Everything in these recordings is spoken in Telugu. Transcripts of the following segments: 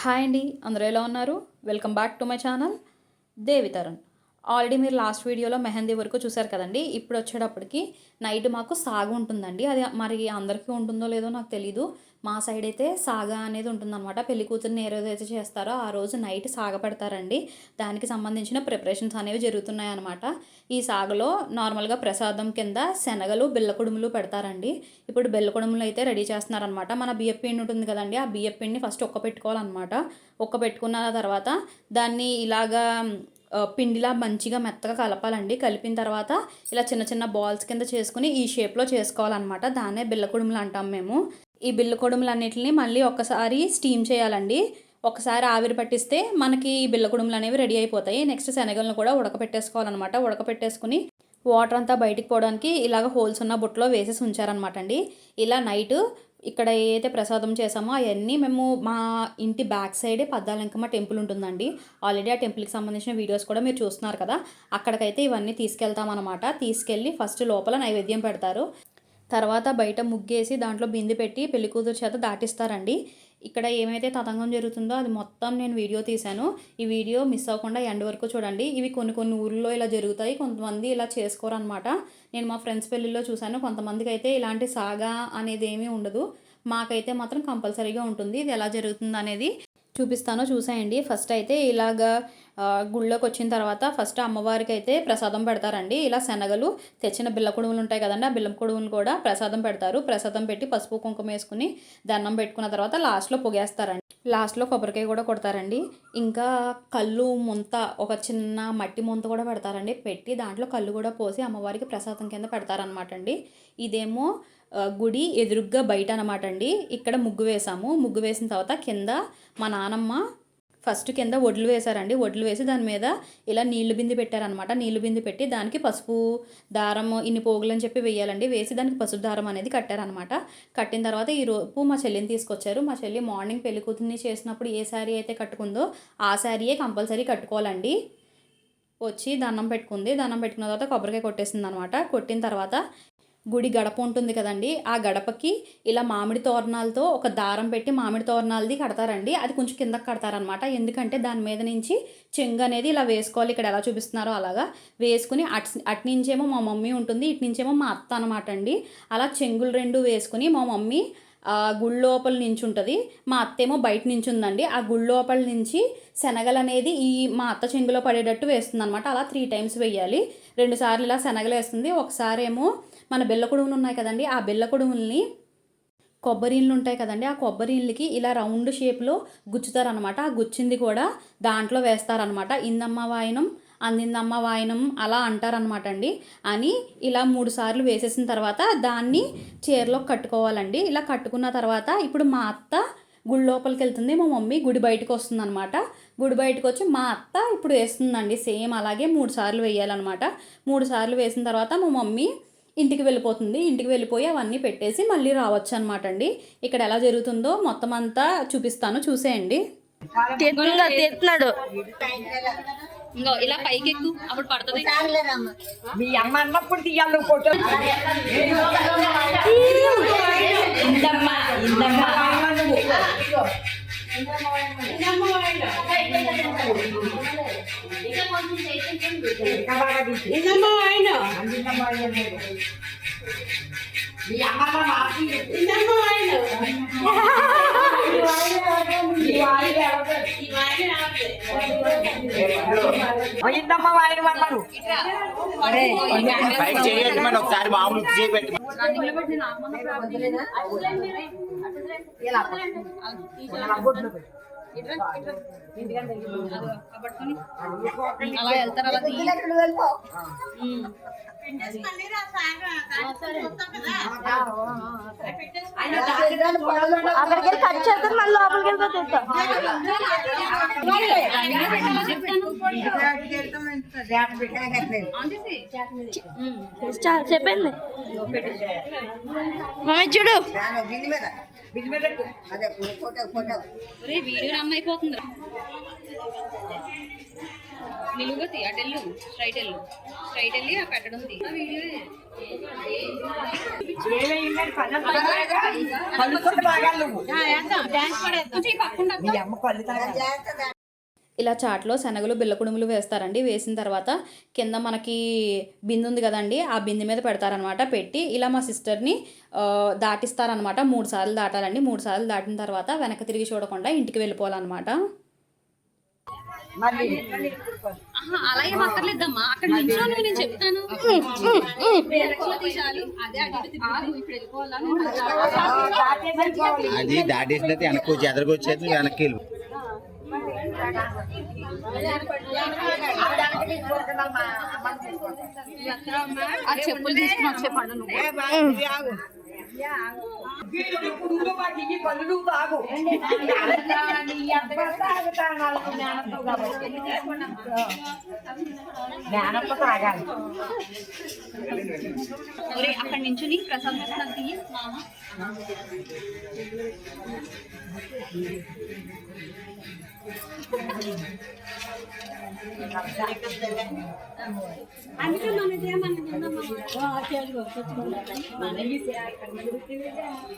హాయ్ అండి అందరూ ఎలా ఉన్నారు? Welcome back to my channel Devi Tarun. Already మీరు లాస్ట్ వీడియోలో మెహందీ వరకు చూసారు కదండి. ఇప్పుడు వచ్చేటప్పటికి నైట్ మాకు సాగు ఉంటుందండి. అది మరి అందరికీ ఉంటుందో లేదో నాకు తెలీదు. మా సైడ్ అయితే సాగ అనేది ఉంటుందన్నమాట. పెళ్ళి కూతుర్ని ఏ రోజు అయితే చేస్తారో ఆ రోజు నైట్ సాగ పెడతారండి దానికి సంబంధించిన ప్రిపరేషన్స్ అనేవి జరుగుతున్నాయి అనమాట ఈ సాగలో నార్మల్గా ప్రసాదం కింద శనగలు బెల్లకుడుములు పెడతారండి. ఇప్పుడు బెల్లకుడుములు అయితే రెడీ చేస్తున్నారనమాట మన బియ్యం పిండి ఉంటుంది కదండి. ఆ బియ్యం పిండిని ఫస్ట్ ఒక్క పెట్టుకోవాలన్నమాట ఒక్క పెట్టుకున్న తర్వాత దాన్ని ఇలాగా పిండిలా మంచిగా మెత్తగా కలపాలండి. కలిపిన తర్వాత ఇలా చిన్న చిన్న బాల్స్ కింద చేసుకుని ఈ షేప్లో చేసుకోవాలన్నమాట. దాన్నే బిల్లకుడుములు అంటాం మేము. ఈ బిల్లకుడుములు అన్నిటిని మళ్ళీ ఒక్కసారి స్టీమ్ చేయాలండి. ఒకసారి ఆవిరి పట్టిస్తే మనకి ఈ బిల్లకుడుములు అనేవి రెడీ అయిపోతాయి. నెక్స్ట్ శనగలను కూడా ఉడకపెట్టేసుకోవాలన్నమాట. ఉడకపెట్టేసుకుని వాటర్ అంతా బయటికి పోవడానికి ఇలాగ హోల్స్ ఉన్న బుట్టలో వేసేసి ఉంచారనమాట అండి ఇలా నైట్ ఇక్కడ ఏదైతే ప్రసాదం చేసామో అవన్నీ మేము మా ఇంటి బ్యాక్ సైడే పద్దాలంకమ్మ టెంపుల్ ఉంటుందండి. ఆల్రెడీ ఆ టెంపుల్కి సంబంధించిన వీడియోస్ కూడా మీరు చూస్తున్నారు కదా. అక్కడికైతే ఇవన్నీ తీసుకెళ్తామన్నమాట తీసుకెళ్ళి ఫస్ట్ లోపల నైవేద్యం పెడతారు. తర్వాత బయట ముగ్గేసి దాంట్లో బిందె పెట్టి పెళ్ళి కూతురు చేత దాటిస్తారండి. ఇక్కడ ఏమైతే తతంగం జరుగుతుందో అది మొత్తం నేను వీడియో తీశాను. ఈ వీడియో మిస్ అవ్వకుండా ఎండ్ వరకు చూడండి. ఇవి కొన్ని కొన్ని ఊర్లో ఇలా జరుగుతాయి. కొంతమంది ఇలా చేసుకోరు అనమాట నేను మా ఫ్రెండ్స్ పెళ్ళిలో చూశాను. కొంతమందికి అయితే ఇలాంటి సాగా అనేది ఏమీ ఉండదు. మాకైతే మాత్రం కంపల్సరీగా ఉంటుంది. ఇది ఎలా జరుగుతుంది అనేది చూపిస్తానో. చూసేయండి. ఫస్ట్ అయితే ఇలాగా గుళ్ళోకి వచ్చిన తర్వాత ఫస్ట్ అమ్మవారికి అయితే ప్రసాదం పెడతారండి. ఇలా శనగలు తెచ్చిన బిల్ల కొడుములు ఉంటాయి కదండి ఆ బిల్లం కుడుములు కూడా ప్రసాదం పెడతారు. ప్రసాదం పెట్టి పసుపు కుంకుమ వేసుకుని దండం పెట్టుకున్న తర్వాత లాస్ట్లో పొగేస్తారండి. లాస్ట్లో కొబ్బరికాయ కూడా కొడతారండి. ఇంకా కళ్ళు ముంత ఒక చిన్న మట్టి ముంత కూడా పెడతారండి. పెట్టి దాంట్లో కళ్ళు కూడా పోసి అమ్మవారికి ప్రసాదం కింద పెడతారనమాట అండి ఇదేమో గుడి ఎదురుగ్గా బయట అనమాట అండి ఇక్కడ ముగ్గు వేసాము ముగ్గు వేసిన తర్వాత కింద మా నానమ్మ ఫస్ట్ కింద వడ్లు వేశారండి. వడ్లు వేసి దాని మీద ఇలా నీళ్ళు బింది పెట్టారనమాట నీళ్ళు బింది పెట్టి దానికి పసుపు దారం ఇన్ని పోగులు అని చెప్పి వేయాలండి. వేసి దానికి పసుపు దారం అనేది కట్టారనమాట కట్టిన తర్వాత ఈ రోజు మా చెల్లిని తీసుకొచ్చారు. మా చెల్లి మార్నింగ్ పెళ్ళి కూతుర్ని చేసినప్పుడు ఏ శారీ అయితే కట్టుకుందో ఆ శారీయే కంపల్సరీ కట్టుకోవాలండి. వచ్చి దండం పెట్టుకుంది. దండం పెట్టుకున్న తర్వాత కొబ్బరికాయ కొట్టేసింది అనమాట కొట్టిన తర్వాత గుడి గడప ఉంటుంది కదండి. ఆ గడపకి ఇలా మామిడి తోరణాలతో ఒక దారం పెట్టి మామిడి తోరణాలది కడతారండి. అది కొంచెం కిందకి కడతారనమాట ఎందుకంటే దాని మీద నుంచి చెంగు అనేది ఇలా వేసుకోవాలి. ఇక్కడ ఎలా చూపిస్తున్నారో అలాగా వేసుకుని అటు అటు నుంచేమో మా మమ్మీ ఉంటుంది. ఇటు నుంచేమో మా అత్త అనమాట అండి. అలా చెంగులు రెండు వేసుకుని మా మమ్మీ ఆ లోపల నుంచి ఉంటుంది మా అత్తేమో బయట నుంచి ఉందండి ఆ గుళ్ళ లోపల నుంచి శనగలు అనేది ఈ మా అత్త చెంగులో పడేటట్టు వేస్తుంది అనమాట అలా త్రీ టైమ్స్ వేయాలి. రెండు సార్లు ఇలా శనగలు వేస్తుంది. ఒకసారి ఏమో మన బెల్ల కుడుములు ఉన్నాయి కదండి. ఆ బెల్ల కుడుముల్ని కొబ్బరిళ్ళు ఉంటాయి కదండి. ఆ కొబ్బరి ఇళ్ళకి ఇలా రౌండ్ షేప్లో గుచ్చుతారనమాట ఆ గుచ్చింది కూడా దాంట్లో వేస్తారనమాట ఇందమ్మ వాయనం అందిందమ్మ వాయనం అలా అంటారనమాట అండి అని ఇలా మూడు సార్లు వేసేసిన తర్వాత దాన్ని చీరలో కట్టుకోవాలండి. ఇలా కట్టుకున్న తర్వాత ఇప్పుడు మా అత్త గుడి లోపలికి వెళ్తుంది మా మమ్మీ గుడి బయటకు వస్తుంది అనమాట గుడి బయటకు వచ్చి మా అత్త ఇప్పుడు వేస్తుందండి. సేమ్ అలాగే మూడు సార్లు వేయాలన్నమాట. మూడు సార్లు వేసిన తర్వాత మా మమ్మీ ఇంటికి వెళ్ళిపోతుంది. ఇంటికి వెళ్ళిపోయి అవన్నీ పెట్టేసి మళ్ళీ రావచ్చు అనమాట అండి ఇక్కడ ఎలా జరుగుతుందో మొత్తం అంతా చూపిస్తాను. చూసేయండి. తెస్తున్నాడు ఇంకో ఇలా పైకి ఎక్కు అప్పుడు పడుతుంది. మీ అమ్మ అన్నప్పుడు తీయాలి ఫోటో. ఇందమ్మా ఇందమ్మా. మీ అమ్మ మాకి ఇందమ్మ వాయిన పైకి చేయండి మన ఒకసారి మామూలు చేయబెట్టి అలా వెళ్తారు అలా అక్కడికి వెళ్ళి కట్ చేస్తే మళ్ళీ లోపలికి వెళ్ళిపోతే చెప్పింది మమ్మీ చూడు వీడియో రన్ అయిపోతుందిరా. నిలువుగా తీ అటు వెళ్ళు స్ట్రైట్ వెళ్ళు. స్ట్రైట్ వెళ్ళి ఆ పెట్టడం వీడియో పడేద్దాం. పక్కన ఇలా చాట్లో శనగలు బిల్ల కుడుములు వేస్తారండి వేసిన తర్వాత కింద మనకి బిందె ఉంది కదండి ఆ బిందె మీద పెడతారనమాట పెట్టి ఇలా మా సిస్టర్ని దాటిస్తారనమాట మూడు సార్లు దాటాలండి మూడు సార్లు దాటిన తర్వాత వెనక్కి తిరిగి చూడకుండా ఇంటికి వెళ్ళిపోవాలన్నమాట మళ్ళీ అలాగే అక్కర్లేదమ్మా అక్కడ నిల్చొని నేను చెప్తాను అదే దాటేసినట్టు వెనక్కి వచ్చి ఎదరకొచ్చేది వెనక్కి వెళ్ళు ఆ చెప్పులు తీసుకుని వచ్చే పండు నువ్వు. పురుగులు వాటికి పళ్ళు తాగు జ్ఞానంతో తాగాలి ఒరే అక్కడి నుంచి నీ ప్రసాదం ఇస్తున్నాను తీయి మామ నాకు ఇయ్యి.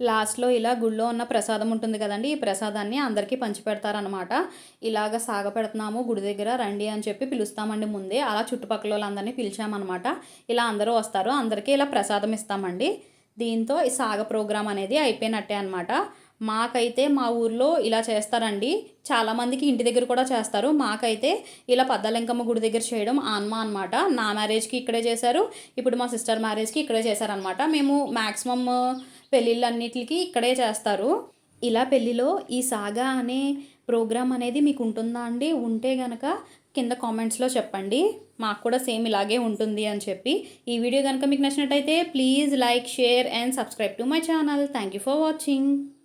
లాస్ట్లో ఇలా గుళ్ళో ఉన్న ప్రసాదం ఉంటుంది కదండి ఈ ప్రసాదాన్ని అందరికీ పంచిపెడతారనమాట ఇలాగ పెడుతున్నాము గుడి దగ్గర రండి అని చెప్పి పిలుస్తామండి ముందే. అలా చుట్టుపక్కల వాళ్ళందరినీ పిలిచామన్నమాట. ఇలా అందరూ వస్తారు అందరికీ ఇలా ప్రసాదం ఇస్తామండి. దీంతో ఈ సాగ ప్రోగ్రాం అనేది అయిపోయినట్టే అనమాట మాకైతే మా ఊర్లో ఇలా చేస్తారండి. చాలామందికి ఇంటి దగ్గర కూడా చేస్తారు. మాకైతే ఇలా పద్దలింకమ్మ గుడి దగ్గర చేయడం ఆన్మ అనమాట నా మ్యారేజ్కి ఇక్కడే చేశారు. ఇప్పుడు మా సిస్టర్ మ్యారేజ్కి ఇక్కడే చేశారనమాట మేము మ్యాక్సిమమ్ పెళ్ళిళ్ళన్నిటికి ఇక్కడే చేస్తారు. ఇలా పెళ్ళిలో ఈ సాగా అనే ప్రోగ్రామ్ అనేది మీకు ఉంటుందా అండి? ఉంటే గనక కింద కామెంట్స్లో చెప్పండి. మాకు కూడా సేమ్ ఇలాగే ఉంటుంది అని చెప్పి. ఈ వీడియో కనుక మీకు నచ్చినట్టయితే please like share and subscribe to my channel. Thank you for watching.